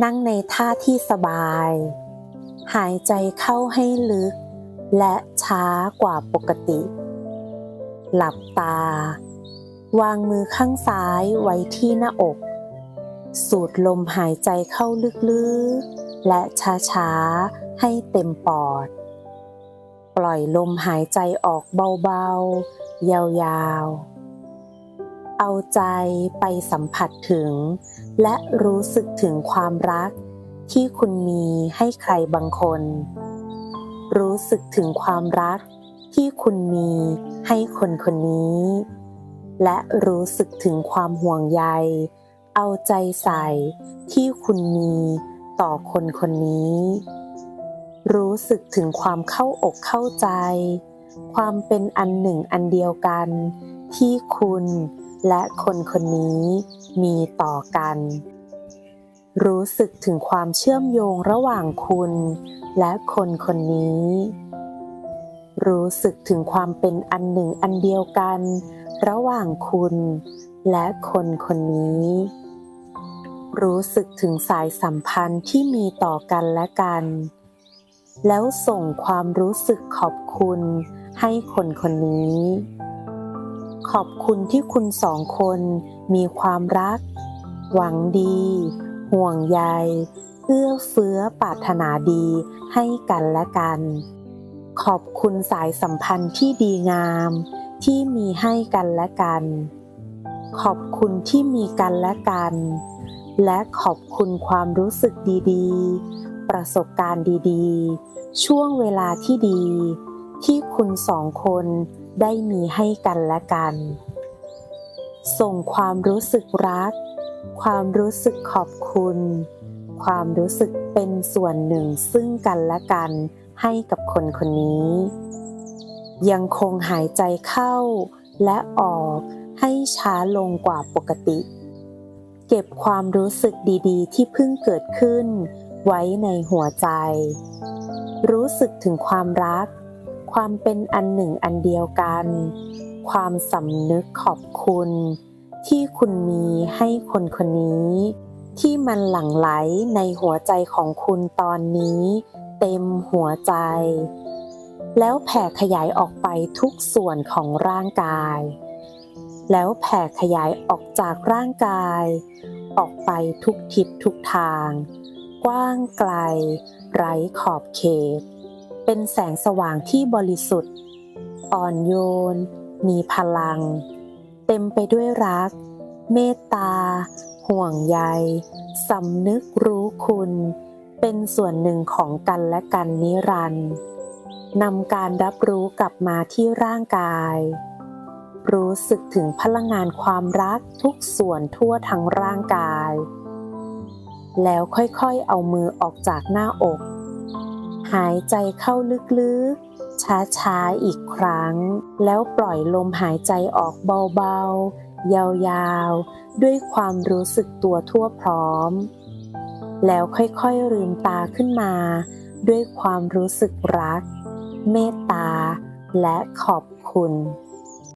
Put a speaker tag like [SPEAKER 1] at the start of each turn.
[SPEAKER 1] นั่งในท่าที่สบาย หายใจเข้าให้ลึก และช้ากว่าปกติ หลับตา วางมือข้างซ้ายไว้ที่หน้าอก สูดลมหายใจเข้าลึกๆ และช้าๆ ให้เต็มปอด ปล่อยลมหายใจออกเบาๆ ยาวๆ เอาใจไปสัมผัสถึง และรู้สึกถึงความรักที่คุณมีให้ใครบางคน รู้สึกถึงความรักที่คุณมีให้คนคนนี้ และรู้สึกถึงความห่วงใย เอาใจใส่ที่คุณมีต่อคนคนนี้ รู้สึกถึงความเข้าอกเข้าใจ ความเป็นอันหนึ่งอันเดียวกันที่คุณ และคนคนนี้มีต่อกัน รู้สึกถึงความเชื่อมโยงระหว่างคุณ และคนคนนี้ รู้สึกถึงความเป็นอันหนึ่งอันเดียวกัน ระหว่างคุณ และคนคนนี้ รู้สึกถึงสายสัมพันธ์ที่มีต่อกันและกัน แล้วส่งความรู้สึกขอบคุณให้คนคนนี้ ขอบคุณที่คุณสองคนมีความรัก หวังดี ห่วงใย เอื้อเฟื้อปรารถนาดีให้กันและกัน ขอบคุณสายสัมพันธ์ที่ดีงาม ที่มีให้กันและกัน ขอบคุณที่มีกันและกัน และขอบคุณความรู้สึกดีๆ ประสบการณ์ดีๆ ช่วงเวลาที่ดี ที่คุณสองคนได้มีให้กันและกัน ส่งความรู้สึกรัก ความรู้สึกขอบคุณ ความรู้สึกเป็นส่วนหนึ่งซึ่งกันและกันให้กับคนคนนี้ ยังคงหายใจเข้าและออกให้ช้าลงกว่าปกติ เก็บความรู้สึกดีๆ ที่เพิ่งเกิดขึ้นไว้ในหัวใจ รู้สึกถึงความรัก ความเป็นอันหนึ่งอันเดียวกัน ความสำนึกขอบคุณ ที่คุณมีให้คนคนนี้ ที่มันหลั่งไหลในหัวใจของคุณตอนนี้ เต็มหัวใจ แล้วแผ่ขยายออกไปทุกส่วนของร่างกาย แล้วแผ่ขยายออกจากร่างกาย ออกไปทุกทิศทุกทาง กว้างไกล ไร้ขอบเขต เป็นแสงสว่างที่บริสุทธิ์ อ่อนโยน มีพลัง เต็มไปด้วยรัก เมตตา ห่วงใยสำนึกรู้คุณ เป็นส่วนหนึ่งของกันและกันนิรันดร์นำการรับรู้กลับมาที่ร่างกาย รู้สึกถึงพลังงานความรักทุกส่วนทั่วทั้งร่างกาย แล้วค่อยๆเอามือออกจากหน้าอก หายใจเข้าลึกๆ ช้าๆ อีกครั้ง แล้วปล่อยลมหายใจออกเบาๆ ยาวๆ ด้วยความรู้สึกตัวทั่วพร้อม แล้วค่อยๆลืมตาขึ้นมา ด้วยความรู้สึกรัก เมตตา และขอบคุณ